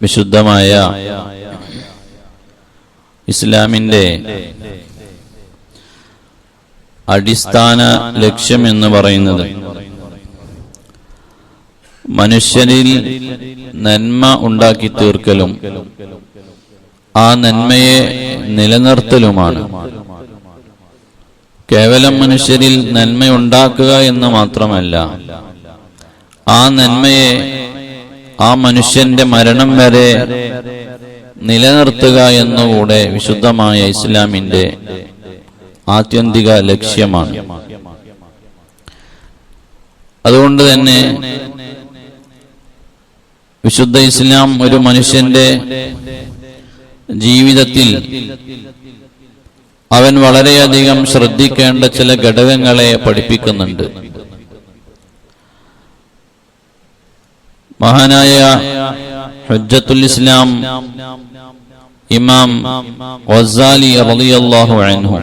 വിശുദ്ധമായ ഇസ്ലാമിന്റെ അടിസ്ഥാന ലക്ഷ്യം എന്ന് പറയുന്നത് മനുഷ്യരിൽ നന്മ ഉണ്ടാക്കി തീർക്കലും ആ നന്മയെ നിലനിർത്തലുമാണ്. കേവലം മനുഷ്യരിൽ നന്മയുണ്ടാക്കുക എന്ന് മാത്രമല്ല ആ നന്മയെ ആ മനുഷ്യന്റെ മരണം വരെ നിലനിർത്തുക എന്നുകൂടെ വിശുദ്ധമായ ഇസ്ലാമിന്റെ ആത്യന്തിക ലക്ഷ്യമാണ്. അതുകൊണ്ട് തന്നെ വിശുദ്ധ ഇസ്ലാം ഒരു മനുഷ്യന്റെ ജീവിതത്തിൽ അവൻ വളരെയധികം ശ്രദ്ധിക്കേണ്ട ചില ഘടകങ്ങളെ പഠിപ്പിക്കുന്നുണ്ട്. മഹാനായ ഹജ്ജത്തുൽ ഇസ്ലാം ഇമാം വസാലി റളിയല്ലാഹു അൻഹു.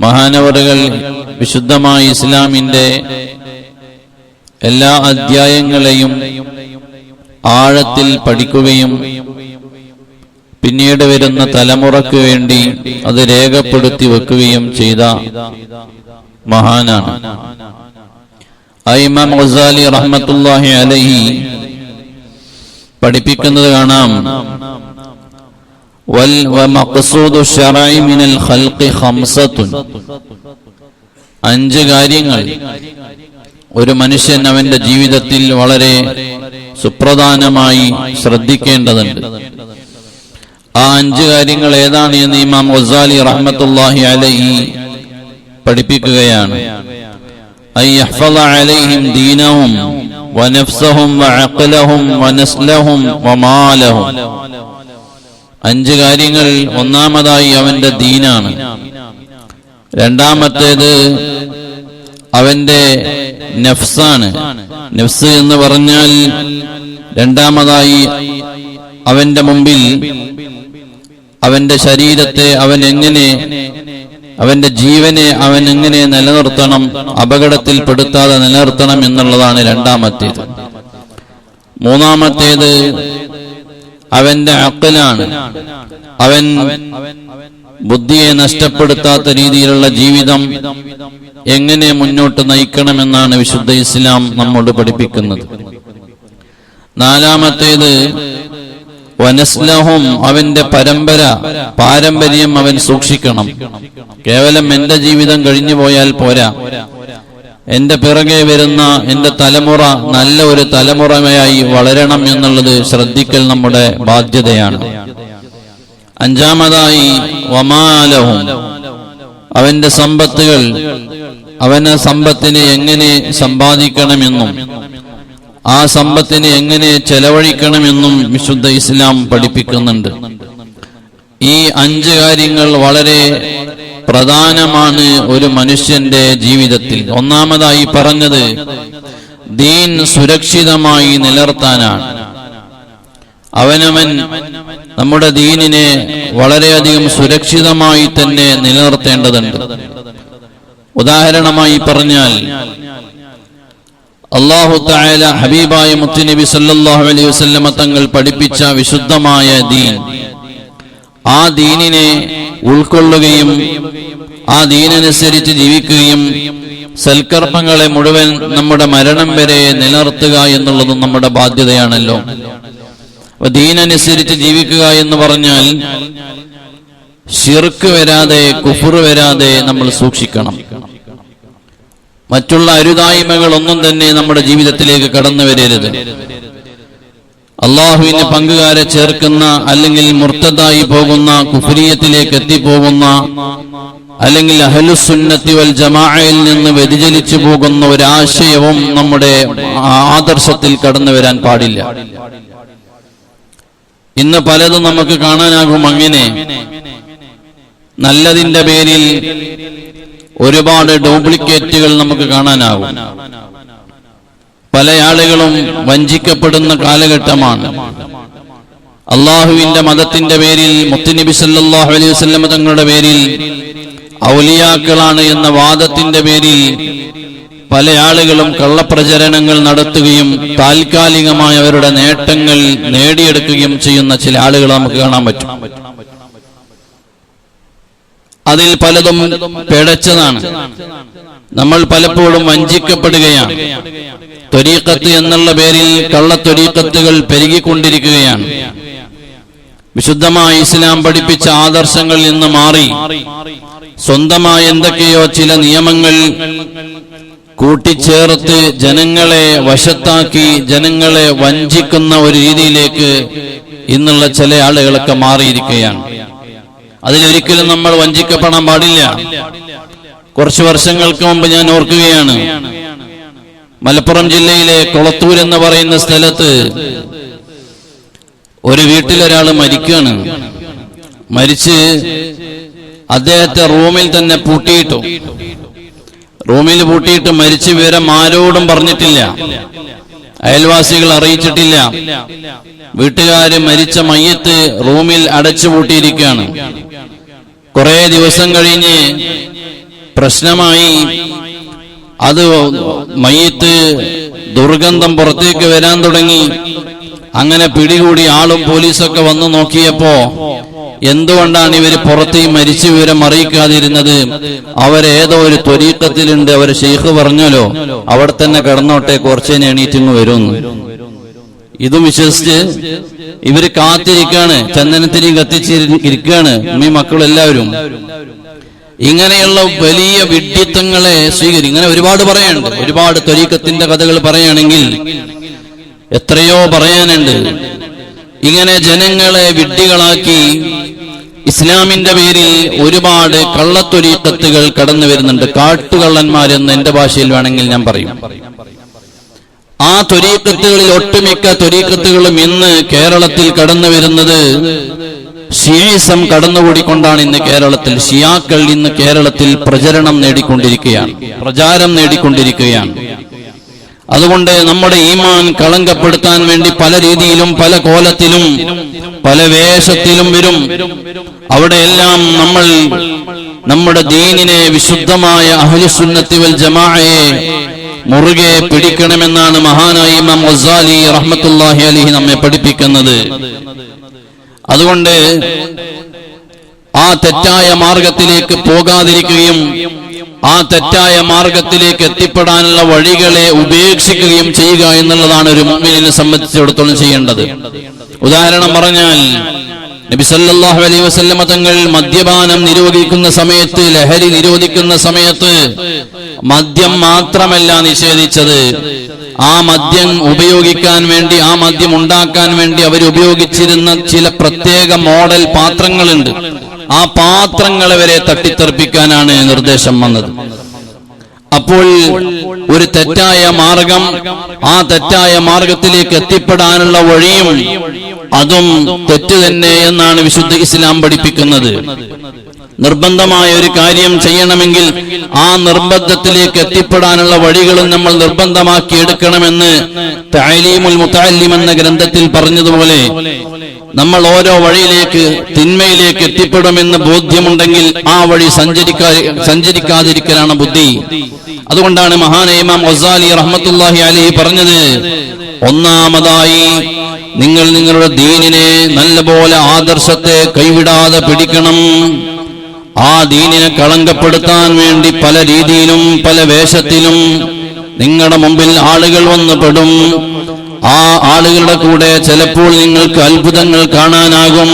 മഹാനവറുകൾ വിശുദ്ധമായ ഇസ്ലാമിന്റെ എല്ലാ അധ്യായങ്ങളെയും ആഴത്തിൽ പഠിക്കുകയും പിന്നീട് വരുന്ന തലമുറയ്ക്ക് വേണ്ടി അത് രേഖപ്പെടുത്തി വെക്കുകയും ചെയ്ത മഹാനാണ്. ഇമാം ഗസാലി റഹ്മത്തുല്ലാഹി അലൈഹി പഠിപ്പിക്കുന്നത് കാണാം. അഞ്ച് കാര്യങ്ങൾ. ഒരു മനുഷ്യൻ അവന്റെ ജീവിതത്തിൽ വളരെ സുപ്രധാനമായി ശ്രദ്ധിക്കേണ്ടതുണ്ട്. ആ അഞ്ച് കാര്യങ്ങൾ ഏതാണ് എന്ന് ഇമാം ഗസാലി റഹ്മത്തുല്ലാഹി അലൈഹി പഠിപ്പിക്കുകയാണ്. أن يحفظ عليهم دينهم ونفسهم وعقلهم ونسلهم ومالهم അഞ്ച് കാര്യങ്ങൾ ഒന്നാമതായി അവന്റെ ദീനാണ് രണ്ടാമത്തേത് അവന്റെ നഫ്സാണ് നഫ്സ് എന്ന് പറഞ്ഞാൽ രണ്ടാമതായി അവന്റെ മുമ്പിൽ അവന്റെ ശരീരത്തെ അവൻ എങ്ങനെ അവന്റെ ജീവനെ അവൻ എങ്ങനെ നിലനിർത്തണം അപകടത്തിൽപ്പെടുത്താതെ നിലനിർത്തണം എന്നുള്ളതാണ് രണ്ടാമത്തേത്. മൂന്നാമത്തേത് അവന്റെ അക്കലാണ് അവൻ ബുദ്ധിയെ നഷ്ടപ്പെടുത്താത്ത രീതിയിലുള്ള ജീവിതം എങ്ങനെ മുന്നോട്ട് നയിക്കണമെന്നാണ് വിശുദ്ധ ഇസ്ലാം നമ്മോട് പഠിപ്പിക്കുന്നത്. നാലാമത്തേത് വനസ്ലഹും അവന്റെ പരമ്പര പാരമ്പര്യം അവൻ സൂക്ഷിക്കണം. കേവലം എന്റെ ജീവിതം കഴിഞ്ഞു പോയാൽ പോരാ. എന്റെ പിറകെ വരുന്ന എന്റെ തലമുറ നല്ല ഒരു തലമുറയായി വളരണം എന്നുള്ളത് ശ്രദ്ധിക്കൽ നമ്മുടെ ബാധ്യതയാണ്. അഞ്ചാമതായി വമാലഹും. അവന്റെ സമ്പത്തുകൾ അവന് സമ്പത്തിനെ എങ്ങനെ സമ്പാദിക്കണമെന്നും. ആ സമ്പത്തിനെ എങ്ങനെ ചെലവഴിക്കണമെന്നും വിശുദ്ധ ഇസ്ലാം പഠിപ്പിക്കുന്നുണ്ട്. ഈ അഞ്ച് കാര്യങ്ങൾ വളരെ പ്രധാനമാണ് ഒരു മനുഷ്യന്റെ ജീവിതത്തിൽ. ഒന്നാമതായി പറഞ്ഞത് ദീൻ സുരക്ഷിതമായി നിലർത്താനാണ് അവനവൻ നമ്മുടെ ദീനിനെ വളരെയധികം സുരക്ഷിതമായി തന്നെ നിലനിർത്തേണ്ടതുണ്ട്. ഉദാഹരണമായി പറഞ്ഞാൽ അള്ളാഹു തായാല ഹബീബായ മുത്തുനബി സല്ലാഹു അലൈഹി വസല്ലമ തങ്ങൾ പഠിപ്പിച്ച വിശുദ്ധമായ ദീൻ. ആ ദീനിനെ ഉൾക്കൊള്ളുകയും ആ ദീനനുസരിച്ച് ജീവിക്കുകയും സൽക്കർമ്മങ്ങളെ മുഴുവൻ നമ്മുടെ മരണം വരെ നിലനിർത്തുക എന്നുള്ളതും നമ്മുടെ ബാധ്യതയാണല്ലോ. ദീനനുസരിച്ച് ജീവിക്കുക എന്ന് പറഞ്ഞാൽ ശിർക്ക് വരാതെ കുഫുർ വരാതെ നമ്മൾ സൂക്ഷിക്കണം. മറ്റുള്ള അരുതായ്മകൾ ഒന്നും തന്നെ നമ്മുടെ ജീവിതത്തിലേക്ക് കടന്നു വരരുത്. അള്ളാഹുവിന് പങ്കുകാരെ ചേർക്കുന്ന അല്ലെങ്കിൽ മുർത്തതായി പോകുന്ന കുഫുരിയത്തിലേക്ക് എത്തിപ്പോകുന്ന അല്ലെങ്കിൽ അഹലുസുന്നത്തി വൽ ജമാഅയിൽ നിന്ന് വ്യതിചലിച്ചു പോകുന്ന ഒരാശയവും നമ്മുടെ ആദർശത്തിൽ കടന്നു വരാൻ പാടില്ല. ഇന്ന് പലതും നമുക്ക് കാണാനാകും അങ്ങനെ. നല്ലതിന്റെ പേരിൽ ഒരുപാട് ഡ്യൂപ്ലിക്കേറ്റുകൾ നമുക്ക് കാണാനാകും. പല ആളുകളും വഞ്ചിക്കപ്പെടുന്ന കാലഘട്ടമാണ്. അള്ളാഹുവിന്റെ മതത്തിന്റെ പേരിൽ മുത്തുനബി സല്ലാഹു അലൈഹി വസ്ലം തങ്ങളുടെ പേരിൽ ഔലിയാക്കളാണ് എന്ന വാദത്തിന്റെ പേരിൽ പല ആളുകളും കള്ളപ്രചരണങ്ങൾ നടത്തുകയും താൽക്കാലികമായ അവരുടെ നേട്ടങ്ങൾ നേടിയെടുക്കുകയും ചെയ്യുന്ന ചില ആളുകൾ നമുക്ക് കാണാൻ പറ്റും. അതിൽ പലതും പിടച്ചതാണ്. നമ്മൾ പലപ്പോഴും വഞ്ചിക്കപ്പെടുകയാണ്. ത്വരീക്കത്ത് എന്നുള്ള പേരിൽ കള്ളത്വരീക്കത്തുകൾ പെരുകിക്കൊണ്ടിരിക്കുകയാണ്. വിശുദ്ധമായ ഇസ്ലാം പഠിപ്പിച്ച ആദർശങ്ങളിൽ നിന്ന് മാറി സ്വന്തമായ എന്തൊക്കെയോ ചില നിയമങ്ങൾ കൂട്ടിച്ചേർത്ത് ജനങ്ങളെ വശത്താക്കി ജനങ്ങളെ വഞ്ചിക്കുന്ന ഒരു രീതിയിലേക്ക് ഇന്നുള്ള ചില ആളുകളൊക്കെ മാറിയിരിക്കുകയാണ്. അതിലൊരിക്കലും നമ്മൾ വഞ്ചിക്കപ്പെടാൻ പാടില്ല. കുറച്ച് വർഷങ്ങൾക്ക് മുമ്പ് ഞാൻ ഓർക്കുകയാണ് മലപ്പുറം ജില്ലയിലെ കൊളത്തൂർ എന്ന് പറയുന്ന സ്ഥലത്ത് ഒരു വീട്ടിലൊരാൾ മരിക്കുകയാണ്. മരിച്ച് അദ്ദേഹത്തെ റൂമിൽ തന്നെ പൂട്ടിയിട്ടു. റൂമിൽ പൂട്ടിയിട്ട് മരിച്ച വിവരം ആരോടും പറഞ്ഞിട്ടില്ല. അയൽവാസികൾ അറിയിച്ചിട്ടില്ല. വീട്ടുകാര് മരിച്ച മയ്യത്ത് റൂമിൽ അടച്ചു പൂട്ടിയിരിക്കുകയാണ്. കുറെ ദിവസം കഴിഞ്ഞ് പ്രശ്നമായി. അത് മയ്യത്ത് ദുർഗന്ധം പുറത്തേക്ക് വരാൻ തുടങ്ങി. അങ്ങനെ പിടികൂടി ആളും പോലീസൊക്കെ വന്നു നോക്കിയപ്പോ എന്തുകൊണ്ടാണ് ഇവർ പുറത്ത് ഈ മരിച്ച വിവരം അറിയിക്കാതിരുന്നത്? അവരേതോ ഒരു ത്വരീക്കത്തിലുണ്ട് അവർ ഷെയ്ഖ് പറഞ്ഞല്ലോ അവിടെ തന്നെ കിടന്നോട്ടെ കുറച്ചേനെ എണീറ്റിങ് വരുമെന്ന് ഇതും വിശ്വസിച്ച് ഇവർ കാത്തിരിക്കാണ് ചന്ദനത്തിരിയും കത്തിച്ച് ഇരിക്കാണ് ഈ മക്കളെല്ലാവരും. ഇങ്ങനെയുള്ള വലിയ വിഡ്ഢിത്തങ്ങളെ സ്വീകരിക്കും. ഇങ്ങനെ ഒരുപാട് പറയാനുണ്ട്. ഒരുപാട് തൊരീക്കത്തിന്റെ കഥകൾ പറയുകയാണെങ്കിൽ എത്രയോ പറയാനുണ്ട്. ഇങ്ങനെ ജനങ്ങളെ വിഡ്ഢികളാക്കി ഇസ്ലാമിന്റെ പേരിൽ ഒരുപാട് കള്ളത്തൊരീക്കത്തുകൾ കടന്നു വരുന്നുണ്ട് കാട്ടുകള്ളന്മാരെന്ന് എന്റെ ഭാഷയിൽ വേണമെങ്കിൽ ഞാൻ പറയും. ആ ത്വരീക്കത്തുകളിൽ ഒട്ടുമിക്ക ത്വരീക്കത്തുകളും ഇന്ന് കേരളത്തിൽ കടന്നു വരുന്നത് ഷിയയിസം കടന്നുകൂടിക്കൊണ്ടാണ് ഇന്ന് കേരളത്തിൽ. ഷിയാക്കൾ ഇന്ന് കേരളത്തിൽ പ്രചരണം നേടിക്കൊണ്ടിരിക്കുകയാണ്. പ്രചാരം നേടിക്കൊണ്ടിരിക്കുകയാണ്. അതുകൊണ്ട് നമ്മുടെ ഈമാൻ കളങ്കപ്പെടുത്താൻ വേണ്ടി പല രീതിയിലും പല കോലത്തിലും പല വേഷത്തിലും വരും. അവിടെയെല്ലാം നമ്മൾ നമ്മുടെ ദീനിനെ വിശുദ്ധമായ അഹ്ലുസുന്നത്തി വൽ ജമാഅയെ മുറുകെ പിടിക്കണമെന്നാണ് മഹാനായ ഇമാം ഒസാലി റഹ്മത്തുല്ലാഹി അലിഹി നമ്മെ പഠിപ്പിക്കുന്നത്. അതുകൊണ്ട് ആ തെറ്റായ മാർഗത്തിലേക്ക് പോകാതിരിക്കുകയും ആ തെറ്റായ മാർഗത്തിലേക്ക് എത്തിപ്പെടാനുള്ള വഴികളെ ഉപേക്ഷിക്കുകയും ചെയ്യുക എന്നുള്ളതാണ് ഒരു മുമ്മിനെ സംബന്ധിച്ചിടത്തോളം ചെയ്യേണ്ടത്. ഉദാഹരണം പറഞ്ഞാൽ നബി അലൈ അലൈഹി വസല്ലമ തങ്ങൾ മദ്യപാനം നിരോധിക്കുന്ന സമയത്ത് ലഹരി നിരോധിക്കുന്ന സമയത്ത് മദ്യം മാത്രമല്ല നിഷേധിച്ചത്. ആ മദ്യം ഉപയോഗിക്കാൻ വേണ്ടി ആ മദ്യം ഉണ്ടാക്കാൻ വേണ്ടി അവർ ഉപയോഗിച്ചിരുന്ന ചില പ്രത്യേക മോഡൽ പാത്രങ്ങളുണ്ട്. ആ പാത്രങ്ങളെ വരെ തട്ടിത്തെറിപ്പിക്കാനാണ് നിർദ്ദേശം വന്നത്. അപ്പോൾ ഒരു തെറ്റായ മാർഗം ആ തെറ്റായ മാർഗത്തിലേക്ക് എത്തിപ്പെടാനുള്ള വഴിയും അതും തെറ്റ് തന്നെ എന്നാണ് വിശുദ്ധ ഇസ്ലാം പഠിപ്പിക്കുന്നത്. നിർബന്ധമായ ഒരു കാര്യം ചെയ്യണമെങ്കിൽ ആ നിർബന്ധത്തിലേക്ക് എത്തിപ്പെടാനുള്ള വഴികളും നമ്മൾ നിർബന്ധമാക്കി എടുക്കണമെന്ന് താലീമുൽ മുത്താലിം എന്ന ഗ്രന്ഥത്തിൽ പറഞ്ഞതുപോലെ നമ്മൾ ഓരോ വഴിയിലേക്ക് തിന്മയിലേക്ക് എത്തിപ്പെടുമെന്ന് ബോധ്യമുണ്ടെങ്കിൽ ആ വഴി സഞ്ചരിക്കാ സഞ്ചരിക്കാതിരിക്കലാണ് ബുദ്ധി. അതുകൊണ്ടാണ് മഹാനൈമാം ഒസാലി റഹ്മത്തുല്ലാഹി അലി പറഞ്ഞത് ഒന്നാമതായി നിങ്ങൾ നിങ്ങളുടെ ദീനിനെ നല്ലപോലെ ആദർശത്തെ കൈവിടാതെ പിടിക്കണം. ആ ദീനിനെ കളങ്കപ്പെടുത്താൻ വേണ്ടി പല രീതിയിലും പല വേഷത്തിലും നിങ്ങളുടെ മുമ്പിൽ ആളുകൾ വന്നു പെടും. ആ ആളുകളുടെ കൂടെ ചിലപ്പോൾ നിങ്ങൾക്ക് അത്ഭുതങ്ങൾ കാണാനാകും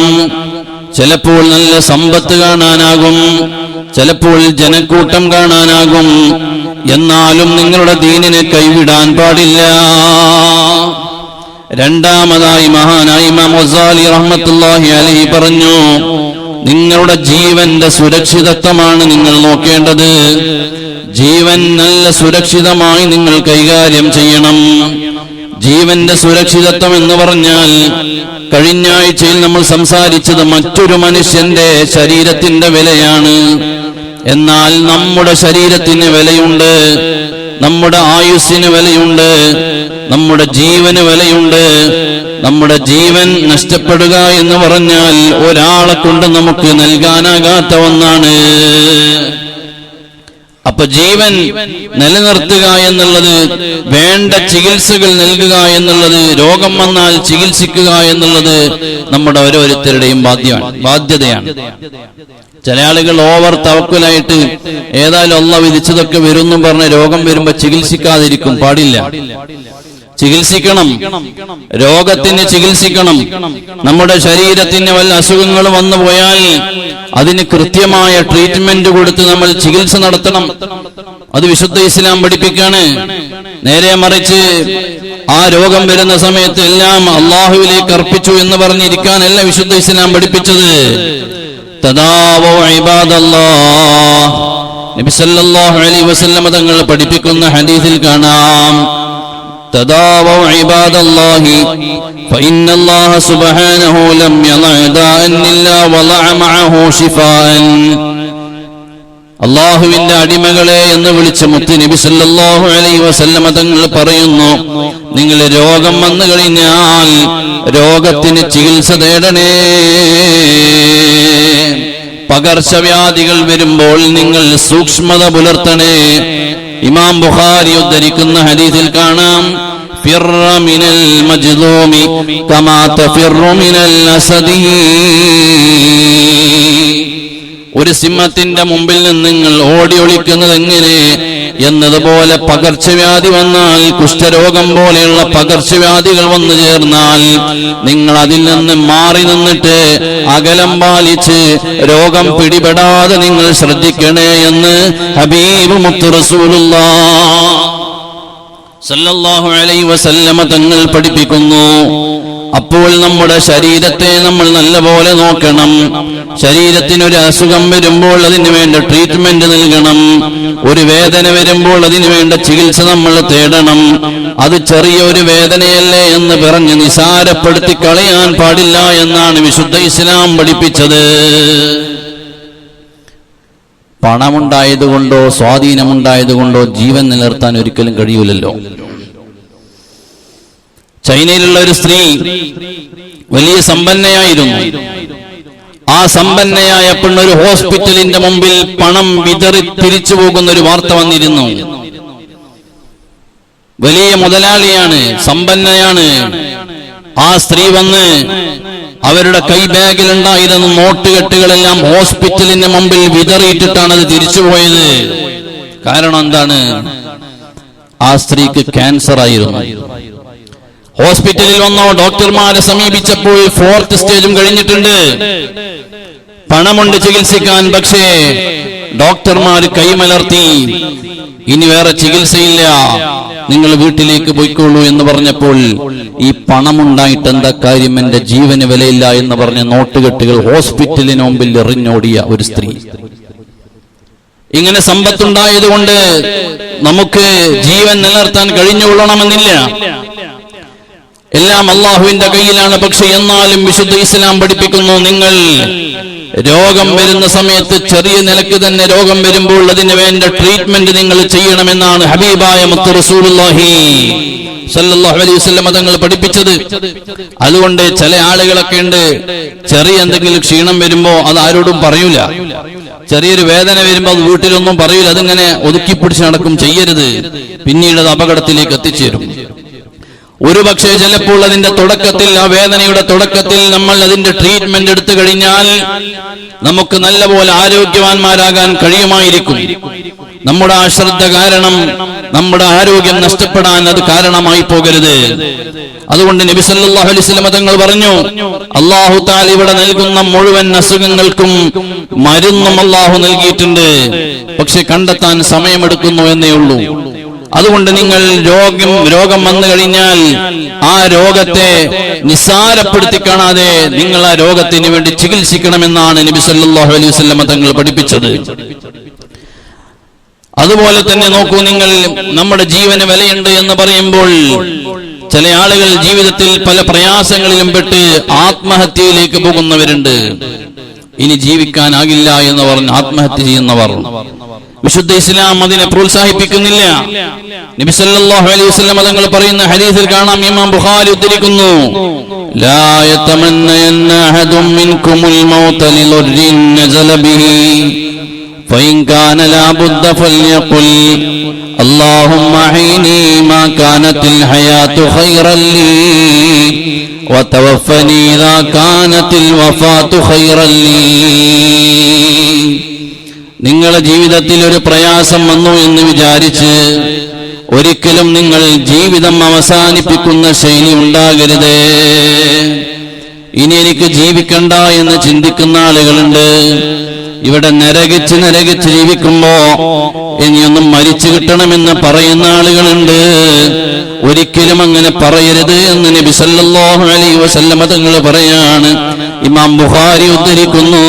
ചിലപ്പോൾ നല്ല സമ്പത്ത് കാണാനാകും. ചിലപ്പോൾ ജനക്കൂട്ടം കാണാനാകും. എന്നാലും നിങ്ങളുടെ ദീനിനെ കൈവിടാൻ പാടില്ല. രണ്ടാമതായി മഹാനായി മൊസാലി റഹ്മത്തുല്ലാഹി അലൈഹി പറഞ്ഞു നിങ്ങളുടെ ജീവന്റെ സുരക്ഷിതത്വമാണ് നിങ്ങൾ നോക്കേണ്ടത്. ജീവൻ നല്ല സുരക്ഷിതമായി നിങ്ങൾ കൈകാര്യം ചെയ്യണം. ജീവന്റെ സുരക്ഷിതത്വം എന്ന് പറഞ്ഞാൽ കഴിഞ്ഞ ആഴ്ചയിൽ നമ്മൾ സംസാരിച്ചത് മറ്റൊരു മനുഷ്യന്റെ ശരീരത്തിന്റെ വിലയാണ്. എന്നാൽ നമ്മുടെ ശരീരത്തിന് വിലയുണ്ട് നമ്മുടെ ആയുസ്സിന് വിലയുണ്ട് നമ്മുടെ ജീവന് വിലയുണ്ട്. നമ്മുടെ ജീവൻ നഷ്ടപ്പെടുക എന്ന് പറഞ്ഞാൽ ഒരാളെ കൊണ്ട് നമുക്ക് നൽകാനാകാത്ത ഒന്നാണ്. അപ്പൊ ജീവൻ നിലനിർത്തുക എന്നുള്ളത് വേണ്ട ചികിത്സകൾ നൽകുക എന്നുള്ളത് രോഗം വന്നാൽ ചികിത്സിക്കുക എന്നുള്ളത് നമ്മുടെ ഓരോരുത്തരുടെയും ബാധ്യമാണ് ബാധ്യതയാണ്. ചില ആളുകൾ ഓവർ തവക്കലായിട്ട് ഏതായാലും ഒന്ന വിധിച്ചതൊക്കെ വരുമെന്നും പറഞ്ഞ് രോഗം വരുമ്പോ ചികിത്സിക്കാതിരിക്കും പാടില്ല. ചികിത്സിക്കണം രോഗത്തിന് ചികിത്സിക്കണം. നമ്മുടെ ശരീരത്തിന് വല്ല അസുഖങ്ങൾ വന്നു പോയാൽ അതിന് കൃത്യമായ ട്രീറ്റ്മെന്റ് കൊടുത്ത് നമ്മൾ ചികിത്സ നടത്തണം. അത് വിശുദ്ധ ഇസ്ലാം പഠിപ്പിക്കാണ്. നേരെ മറിച്ച് ആ രോഗം വരുന്ന സമയത്ത് എല്ലാം അള്ളാഹുവിലേക്ക് അർപ്പിച്ചു എന്ന് പറഞ്ഞിരിക്കാനല്ല വിശുദ്ധ ഇസ്ലാം പഠിപ്പിച്ചത്. വസല്ലമ തങ്ങൾ പഠിപ്പിക്കുന്ന ഹദീസിൽ കാണാം. تداووا عباد الله فإن الله سبحانه لم يضع داء إلا وضع معه شفاء അള്ളാഹുവിന്റെ അടിമകളെ എന്ന് വിളിച്ച മുത്ത് നബി സല്ലല്ലാഹു അലൈഹി വസല്ലമ തങ്ങൾ പറയുന്നു നിങ്ങൾ രോഗം വന്നു കഴിഞ്ഞാൽ രോഗത്തിന് ചികിത്സ തേടണേ പകർച്ചവ്യാധികൾ വരുമ്പോൾ നിങ്ങൾ സൂക്ഷ്മത പുലർത്തണേ ഇമാം ബുഖാരി ഉദ്ധരിക്കുന്ന ഹദീസിൽ കാണാം ഫിറ من المجذوم كما تفر من الاسد ഒരു സിംഹത്തിന്റെ മുമ്പിൽ നിന്ന് നിങ്ങൾ ഓടി ഒളിക്കുന്നത് എങ്ങനെ എന്നതുപോലെ പകർച്ചവ്യാധി വന്നാൽ കുഷ്ഠരോഗം പോലെയുള്ള പകർച്ചവ്യാധികൾ വന്നു ചേർന്നാൽ നിങ്ങൾ അതിൽ നിന്ന് മാറി നിന്നിട്ട് അകലം പാലിച്ച് രോഗം പിടിപെടാതെ നിങ്ങൾ ശ്രദ്ധിക്കണേ എന്ന് ഹബീബ് മുത്തു റസൂലുള്ള. സല്ലല്ലാഹു അലൈഹി വസല്ലമ തങ്ങൾ പഠിപ്പിക്കുന്നു. അപ്പോൾ നമ്മുടെ ശരീരത്തെ നമ്മൾ നല്ലപോലെ നോക്കണം. ശരീരത്തിനൊരു അസുഖം വരുമ്പോൾ അതിന് വേണ്ട ട്രീറ്റ്മെന്റ് നൽകണം. ഒരു വേദന വരുമ്പോൾ അതിന് വേണ്ട ചികിത്സ നമ്മൾ തേടണം. അത് ചെറിയ ഒരു വേദനയല്ലേ എന്ന് പറഞ്ഞ് നിസാരപ്പെടുത്തി കളയാൻ പാടില്ല എന്നാണ് വിശുദ്ധ ഇസ്ലാം പഠിപ്പിച്ചത്. പണമുണ്ടായതുകൊണ്ടോ സ്വാധീനമുണ്ടായതുകൊണ്ടോ ജീവൻ നിലനിർത്താൻ ഒരിക്കലും കഴിയൂലല്ലോ. ചൈനയിലുള്ള ഒരു സ്ത്രീ വലിയ സമ്പന്നയായിരുന്നു. ആ സമ്പന്നയായ പെണ്ണൊരു ഹോസ്പിറ്റലിന്റെ മുമ്പിൽ പണം വിതറി തിരിച്ചു പോകുന്ന ഒരു വാർത്ത വന്നിരുന്നു. വലിയ മുതലാളിയാണ് സമ്പന്നയാണ്. ആ സ്ത്രീ വന്ന് അവരുടെ കൈ ബാഗിലുണ്ടായിരുന്ന നോട്ടുകെട്ടുകളെല്ലാം ഹോസ്പിറ്റലിന്റെ മുമ്പിൽ വിതറിയിട്ടിട്ടാണ് അത് തിരിച്ചുപോയത്. കാരണം എന്താണ്? ആ സ്ത്രീക്ക് ക്യാൻസർ ആയിരുന്നു ഹോസ്പിറ്റലിൽ വന്നോ ഡോക്ടർമാരെ സമീപിച്ചപ്പോൾ ഫോർത്ത് സ്റ്റേജും കഴിഞ്ഞിട്ടുണ്ട്. പണമുണ്ട് ചികിത്സിക്കാൻ പക്ഷേ ഡോക്ടർമാർ കൈമലർത്തി ഇനി വേറെ ചികിത്സയില്ല. നിങ്ങൾ വീട്ടിലേക്ക് പോയിക്കോളൂ എന്ന് പറഞ്ഞപ്പോൾ ഈ പണമുണ്ടായിട്ട് എന്താ കാര്യം? എന്റെ ജീവന് വിലയില്ല എന്ന് പറഞ്ഞ നോട്ടുകെട്ടുകൾ ഹോസ്പിറ്റലിന് മുമ്പിൽ എറിഞ്ഞോടിയ ഒരു സ്ത്രീ. ഇങ്ങനെ സമ്പത്തുണ്ടായതുകൊണ്ട് നമുക്ക് ജീവൻ നിലനിർത്താൻ കഴിഞ്ഞുകൊള്ളണമെന്നില്ല. എല്ലാം അള്ളാഹുവിന്റെ കയ്യിലാണ്. പക്ഷെ എന്നാലും വിശുദ്ധ ഇസ്ലാം പഠിപ്പിക്കുന്നു നിങ്ങൾ രോഗം വരുന്ന സമയത്ത് ചെറിയ നിലയ്ക്ക് തന്നെ രോഗം വരുമ്പോൾ അതിന് വേണ്ട ട്രീറ്റ്മെന്റ് നിങ്ങൾ ചെയ്യണമെന്നാണ് ഹബീബായ മുത്ത് റസൂലുള്ളാഹി സല്ലല്ലാഹു അലൈഹി തങ്ങൾ പഠിപ്പിച്ചത്. അതുകൊണ്ട് ചില ആളുകളൊക്കെ ഉണ്ട് ചെറിയ എന്തെങ്കിലും ക്ഷീണം വരുമ്പോ അത് ആരോടും പറയൂല. ചെറിയൊരു വേദന വരുമ്പോ അത് വീട്ടിലൊന്നും പറയൂല അതിങ്ങനെ ഒതുക്കി പിടിച്ച് നടക്കും ചെയ്യരുത്. പിന്നീട് അത് അപകടത്തിലേക്ക് എത്തിച്ചേരും. ഒരു പക്ഷേ ചിലപ്പോൾ അതിന്റെ തുടക്കത്തിൽ ആ വേദനയുടെ തുടക്കത്തിൽ നമ്മൾ അതിന്റെ ട്രീറ്റ്മെന്റ് എടുത്തു കഴിഞ്ഞാൽ നമുക്ക് നല്ലപോലെ ആരോഗ്യവാന്മാരാകാൻ കഴിയുമായിരിക്കും. നമ്മുടെ അശ്രദ്ധ കാരണം നമ്മുടെ ആരോഗ്യം നഷ്ടപ്പെടാൻ അത് കാരണമായി പോകരുത്. അതുകൊണ്ട് നബി സല്ലല്ലാഹു അലൈഹി തങ്ങൾ പറഞ്ഞു അള്ളാഹു താൽ ഇവിടെ നൽകുന്ന മുഴുവൻ അസുഖങ്ങൾക്കും മരുന്നും അള്ളാഹു നൽകിയിട്ടുണ്ട്. പക്ഷെ കണ്ടെത്താൻ സമയമെടുക്കുന്നു എന്നേ ഉള്ളൂ. അതുകൊണ്ട് നിങ്ങൾ രോഗം രോഗം വന്നു കഴിഞ്ഞാൽ ആ രോഗത്തെ നിസ്സാരപ്പെടുത്തി കാണാതെ നിങ്ങൾ ആ രോഗത്തിന് വേണ്ടി ചികിത്സിക്കണമെന്നാണ് നബി സല്ലല്ലാഹു അലൈഹി വസല്ലം തങ്ങൾ പഠിപ്പിച്ചത്. അതുപോലെ തന്നെ നോക്കൂ നിങ്ങൾ നമ്മുടെ ജീവന് വിലയുണ്ട് എന്ന് പറയുമ്പോൾ ചില ആളുകൾ ജീവിതത്തിൽ പല പ്രയാസങ്ങളിലും പെട്ട് ആത്മഹത്യയിലേക്ക് പോകുന്നവരുണ്ട്. ഇനി ജീവിക്കാനാകില്ല എന്ന് പറഞ്ഞ് ആത്മഹത്യ ചെയ്യുന്നവർ. വിശുദ്ധ ഇസ്ലാം അതിനെ പ്രോത്സാഹിപ്പിക്കുന്നില്ല നബി സല്ലല്ലാഹു അലൈഹി വസല്ലം തങ്ങൾ പറയുന്ന ഹദീസിൽ കാണാം ഇമാം ബുഖാരി ഉദ്ധരിക്കുന്നു ലാ യതമന്നയന്ന അഹദും മിൻകുമുൽ മൗത ലിദുർരിൻ നസല ബിഹി فإن كان لا بد فليقل اللهم أحيني ما كانت الحياة خيرا لي وتوفني إذا كانت الوفاة خيرا لي നിങ്ങളുടെ ജീവിതത്തിൽ ഒരു പ്രയാസം വന്നു എന്ന് വിചാരിച്ച് ഒരിക്കലും നിങ്ങൾ ജീവിതം അവസാനിപ്പിക്കുന്ന ശൈലി ഉണ്ടാകരുത്. ഇനി എനിക്ക് ജീവിക്കണ്ട എന്ന് ചിന്തിക്കുന്ന ആളുകളുണ്ട്. ഇവിടെ നരകിച്ച് നരകിച്ച് ജീവിക്കുമ്പോ ഇനിയൊന്നും മരിച്ചു കിട്ടണമെന്ന് പറയുന്ന ആളുകളുണ്ട്. ഒരിക്കലും അങ്ങനെ പറയരുത് എന്ന് നബി സല്ലല്ലാഹു അലൈഹി വസല്ലമ തങ്ങൾ പറയാണ് ഇമാം ബുഖാരി ഉദ്ധരിക്കുന്നു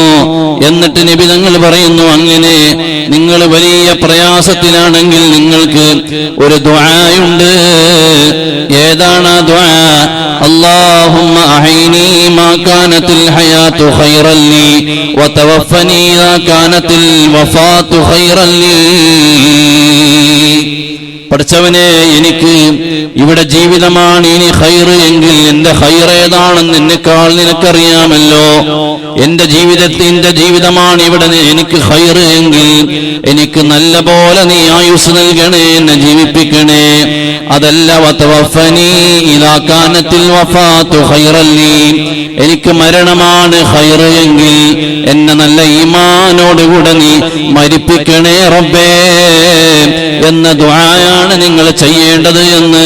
എന്നിട്ട് നബി തങ്ങൾ പറയുന്നു അങ്ങനെ നിങ്ങൾ വലിയ പ്രയാസത്തിലാണെങ്കിൽ നിങ്ങൾക്ക് ഒരു ദ്വായുണ്ട് ഏതാണ് ആ ദ്വാ اللهم أحيني ما كانت الحياة خيرا لي وتوفني إذا كانت الوفاة خيرا لي പഠിച്ചവനെ എനിക്ക് ഇവിടെ ജീവിതമാണ് ഇനി ഹൈറ് എങ്കിൽ എന്റെ ഹൈർ ഏതാണെന്ന് എന്നെക്കാൾ നിനക്കറിയാമല്ലോ. എന്റെ ജീവിതത്തിന്റെ ജീവിതമാണ് ഇവിടെ എനിക്ക് ഹൈറ് എങ്കിൽ എനിക്ക് നല്ല പോലെ നീ ആയുസ് നൽകണേ എന്നെ ജീവിപ്പിക്കണേ. അതല്ല വതവഫനി ഇദാ കാനത്തിൽ വഫാത്തു എനിക്ക് മരണമാണ് ഹൈറ് എങ്കിൽ എന്നെ നല്ല ഈമാനോടുകൂടെ നീ മരിപ്പിക്കണേ റബ്ബേ. എന്ന ദുആയാണ് നിങ്ങൾ ചെയ്യേണ്ടത് എന്ന്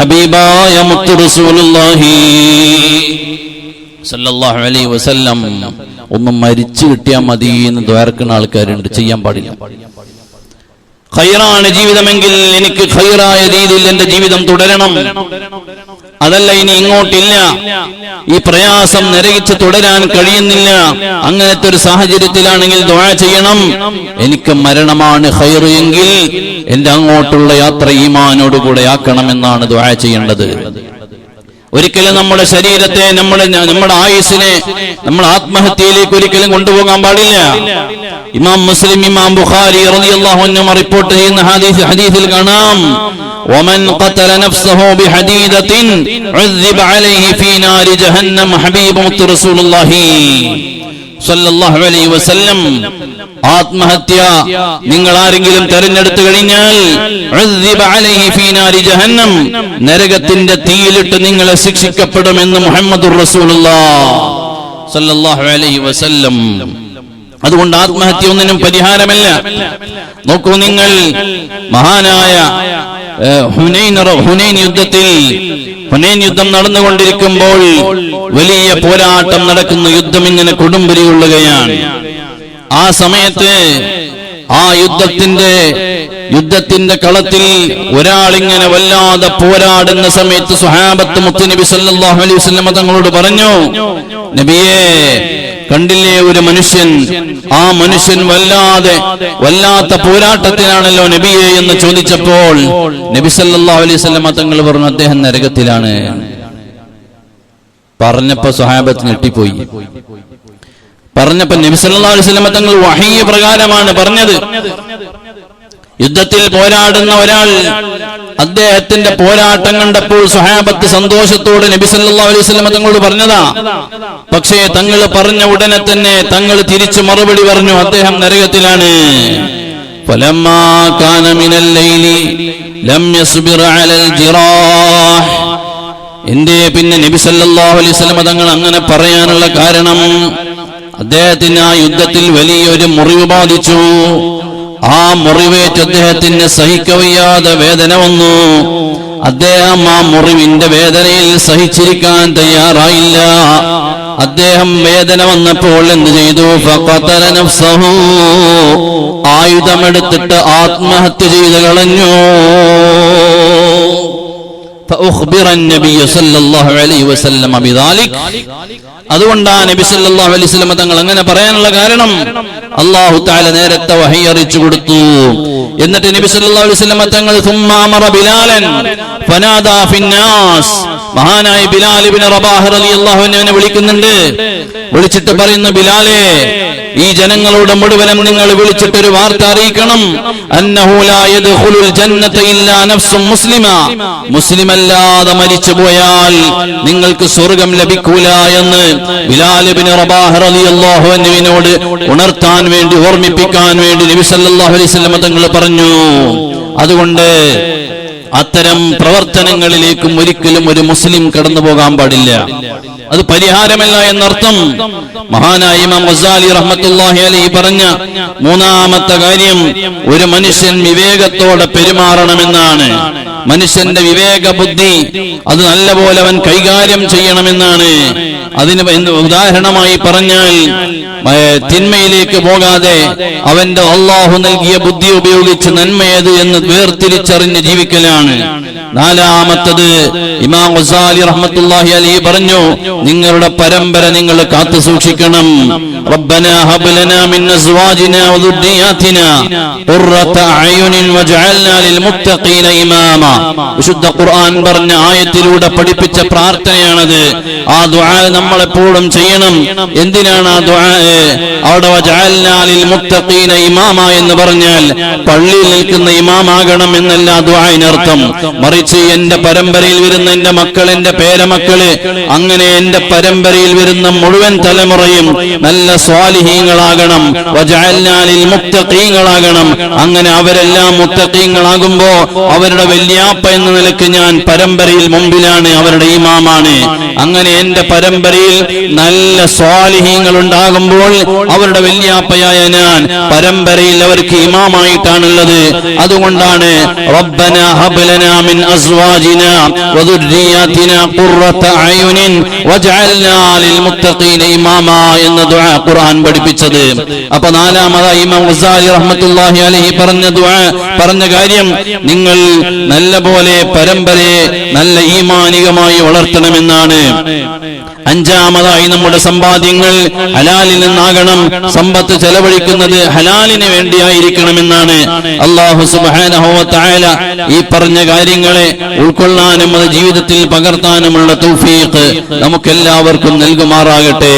ഹബീബായ മുത്തു റസൂലുള്ളാഹി സല്ലല്ലാഹു അലൈഹി വസല്ലം. ഒന്ന് മരിച്ചു കിട്ടിയാൽ മതി എന്ന് ദ്വാരക്കുന്ന ആൾക്കാരുണ്ട്. ചെയ്യാൻ പാടില്ല. ഖൈറാണ് ജീവിതമെങ്കിൽ എനിക്ക് ഖൈറായ രീതിയിൽ എന്റെ ജീവിതം തുടരണം. അതല്ല ഇനി ഇങ്ങോട്ടില്ല. ഈ പ്രയാസം നിരയിച്ച് തുടരാൻ കഴിയുന്നില്ല. അങ്ങനത്തെ ഒരു സാഹചര്യത്തിലാണെങ്കിൽ ദുഴ ചെയ്യണം. എനിക്ക് മരണമാണ് എങ്കിൽ എന്റെ അങ്ങോട്ടുള്ള യാത്ര ഈമാനോടുകൂടെ ആക്കണമെന്നാണ് ദുഴ ചെയ്യേണ്ടത്. ഒരിക്കലും നമ്മുടെ ശരീരത്തെ നമ്മുടെ നമ്മുടെ ആയുസിനെ നമ്മൾ ആത്മഹത്യയിലേക്ക് ഒരിക്കലും കൊണ്ടുപോകാൻ പാടില്ല. ഇമാം മുസ്ലിം ഇമാം ബുഖാരി റിപ്പോർട്ട് ചെയ്യുന്ന ഹദീസ് ഹദീസിൽ കാണാം. ومن قتل نفسه بحديدة عذب عليه في نار جهنم حبيب رسول الله സല്ലല്ലാഹു അലൈഹി വസല്ലം ആത്മഹത്യ നിങ്ങൾ ആരെങ്കിലും തെരഞ്ഞെടുത്തു കഴിഞ്ഞാൽ ഉദ്ദിബ അലൈഹി ഫീ നാരി ജഹന്നം നരകത്തിന്റെ തീയിലിട്ട് നിങ്ങളെ ശിക്ഷിക്കപ്പെടുമെന്ന് മുഹമ്മദുർ റസൂലുള്ളാഹ് സല്ലല്ലാഹു അലൈഹി വസല്ലം അതുകൊണ്ട് ആത്മഹത്യ ഒന്നിനും പരിഹാരമല്ല നോക്കൂ നിങ്ങൾ മഹാനായ ഏഹ്, ഹുനൈൻ ഹുനൈൻ യുദ്ധത്തിൽ ഹുനൈൻ യുദ്ധം നടന്നുകൊണ്ടിരിക്കുമ്പോൾ വലിയ പോരാട്ടം നടക്കുന്ന യുദ്ധം ഇങ്ങനെ കൊടുമ്പിരി കൊള്ളുകയാണ്. ആ സമയത്ത് ആ യുദ്ധത്തിന്റെ യുദ്ധത്തിന്റെ കളത്തിൽ ഒരാളിങ്ങനെ വല്ലാതെ പോരാടുന്ന സമയത്ത് സുഹാബത്ത് മുത്തുനബി സല്ലല്ലാഹു അലൈഹി വസല്ലം തങ്ങളോട് പറഞ്ഞു നബിയേ കണ്ടില്ലേ ഒരു മനുഷ്യൻ? ആ മനുഷ്യൻ വല്ലാതെ വല്ലാത്ത പോരാട്ടത്തിലാണല്ലോ നബിയെ എന്ന് ചോദിച്ചപ്പോൾ നബി സല്ലല്ലാഹു അലൈഹി വസല്ലം തങ്ങൾ പറഞ്ഞു അദ്ദേഹം നരകത്തിലാണ്. പറഞ്ഞപ്പോ സുഹാബത്ത് ഞെട്ടിപ്പോയി. പറഞ്ഞപ്പോ നബിസല്ലാസ്ലമ തങ്ങൾ വഹീയ പ്രകാരമാണ് പറഞ്ഞത്. യുദ്ധത്തിൽ പോരാടുന്ന ഒരാൾ അദ്ദേഹത്തിന്റെ പോരാട്ടം കണ്ടപ്പോൾ സഹാബത്ത് സന്തോഷത്തോട് നബി സല്ലാ അലൈവല്ലം തങ്ങളോട് പറഞ്ഞതാ. പക്ഷേ തങ്ങൾ പറഞ്ഞ ഉടനെ തന്നെ തങ്ങൾ തിരിച്ചു മറുപടി പറഞ്ഞു അദ്ദേഹം നരകത്തിലാണ്. എന്റെ പിന്നെ നബി അലൈഹി അലൈവല്ലം തങ്ങൾ അങ്ങനെ പറയാനുള്ള കാരണം? അദ്ദേഹത്തിന് ആ യുദ്ധത്തിൽ വലിയൊരു മുറിവ് ബാധിച്ചു. ആ മുറിവേറ്റ് അദ്ദേഹത്തിന് സഹിക്കവയ്യാതെ വേദന വന്നു. അദ്ദേഹം ആ മുറിവിന്റെ വേദനയിൽ സഹിച്ചിരിക്കാൻ തയ്യാറായില്ല. അദ്ദേഹം വേദന വന്നപ്പോൾ എന്ത് ചെയ്തു? ആയുധമെടുത്തിട്ട് ആത്മഹത്യ ചെയ്ത് കളഞ്ഞു. അതുകൊണ്ട് ആ നബി സല്ലാഹു അലൈഹി സ്വലമ തങ്ങൾ അങ്ങനെ പറയാനുള്ള കാരണം അള്ളാഹു താല നേരത്തെ വഹയറിച്ചു കൊടുത്തു. എന്നിട്ട് നബി സല്ലാഹു അലൈഹി സ്വലമ തങ്ങൾ ബിലാലൻ മഹാനായ ഇബ്നു റബാഹ് റളിയല്ലാഹു അള്ളാഹുവിനെ വിളിക്കുന്നുണ്ട് വിളിച്ചിട്ട് പറയുന്ന ബിലാലെ ഈ ജനങ്ങളോട് മുഴുവനും നിങ്ങൾ വിളിച്ചിട്ട് ഒരു വാർത്ത അറിയിക്കണം. മുസ്ലിമല്ലാതെ മരിച്ചു പോയാൽ നിങ്ങൾക്ക് സ്വർഗം ലഭിക്കൂല എന്ന് ബിലാലിബിന് ഉണർത്താൻ വേണ്ടി ഓർമ്മിപ്പിക്കാൻ വേണ്ടി നബി സല്ലല്ലാഹു അലൈഹി തങ്ങൾ പറഞ്ഞു. അതുകൊണ്ട് അത്തരം പ്രവർത്തനങ്ങളിലേക്കും ഒരിക്കലും ഒരു മുസ്ലിം കടന്നു പോകാൻ പാടില്ല. അത് പരിഹാരമല്ല എന്നർത്ഥം. മഹാനായ ഇമാം ഗസാലി റഹ്മത്തുള്ളാഹി അലൈഹി പറഞ്ഞ മൂന്നാമത്തെ കാര്യം ഒരു മനുഷ്യൻ വിവേകത്തോടെ പെരുമാറണമെന്നാണ്. മനുഷ്യന്റെ വിവേക ബുദ്ധി അത് നല്ലപോലെ അവൻ കൈകാര്യം ചെയ്യണമെന്നാണ്. അതിന് ഉദാഹരണമായി പറഞ്ഞാൽ തിന്മയിലേക്ക് പോകാതെ അവന്റെ അള്ളാഹു നൽകിയ ബുദ്ധി ഉപയോഗിച്ച് നന്മയത് എന്ന് വേർതിരിച്ചറിഞ്ഞ് ജീവിക്കലാണ്. നാലാമത്തത് ഇമാം ഗസാലി റഹ്മത്തുള്ളാഹി അലൈഹി പറഞ്ഞു നിങ്ങളുടെ പരമ്പര നിങ്ങൾ കാത്തു സൂക്ഷിക്കണം ربنا هب لنا من ازواجنا وذرياتنا قرة اعين واجعلنا للمتقين اماما വിശുദ്ധ ഖുർആൻ പറഞ്ഞ ആയത്തിലൂടെ പഠിപ്പിച്ച പ്രാർത്ഥനയാണത് ആ ദുആ നമ്മൾ എപ്പോഴും ചെയ്യണം എന്തിനാണ് ആ ദുആ അവിടെ വജഅൽനാ ലിൽമുത്തഖീന ഇമാമ എന്ന് പറഞ്ഞാൽ പള്ളിയിൽ നിൽക്കുന്ന ഇമാമാകണം എന്നല്ല ആ ദുആയിനർത്ഥം മറിച്ച് എന്റെ പരമ്പരയിൽ വരുന്ന എന്റെ മക്കൾ എന്റെ പേരമക്കൾ അങ്ങനെ എന്റെ പരമ്പരയിൽ വരുന്ന മുഴുവൻ തലമുറയും നല്ല സ്വാലിഹീങ്ങളാകണം. ലിൽമുത്തഖീങ്ങളാകണം അങ്ങനെ അവരെല്ലാം മുത്തക്കീങ്ങളാകുമ്പോ അവരുടെ വല്യാപ്പ എന്ന നിലയ്ക്ക് ഞാൻ പരമ്പരയിൽ മുമ്പിലാണ് അവരുടെ ഇമാമാണ്. അങ്ങനെ എന്റെ പരമ്പരയിൽ നല്ല സ്വാലിഹീങ്ങൾ ഉണ്ടാകുമ്പോൾ അവരുടെ വല്യാപ്പയായ ഞാൻ പരമ്പരയിൽ അവർക്ക് ഇമാമായിട്ടാണുള്ളത്. അതുകൊണ്ടാണ് റബ്ബന ഹബ്ലനാ അസ്വാജിനാ വദുർരിയാതിനാ ഖുർറത അയുനിൻ വജഅൽനാ ലിൽമുത്തഖീന ഇമാമാ എന്ന ദുആ ഖുർആൻ പഠിപ്പിച്ചത്. അപ്പൊ നാലാമതായി ഇമാം ഗസാലി റഹ്മത്തുള്ളാഹി അലൈഹി പറഞ്ഞ ദുആ പറഞ്ഞ കാര്യം നിങ്ങൾ നല്ല പോലെ പരമ്പരയെ നല്ല ഈമാനികമായി വളർത്തണമെന്നാണ്. അഞ്ചാമതായി നമ്മുടെ സമ്പാദ്യങ്ങൾ ഹലാലിൽ നിന്നാകണം. സമ്പത്ത് ചെലവഴിക്കുന്നത് ഹലാലിന് വേണ്ടിയായിരിക്കണമെന്നാണ് അള്ളാഹു തആല ഈ പറഞ്ഞ കാര്യങ്ങളെ ഉൾക്കൊള്ളാനും അത് ജീവിതത്തിൽ പകർത്താനുമുള്ള തൗഫീഖ് നമുക്കെല്ലാവർക്കും നൽകുമാറാകട്ടെ.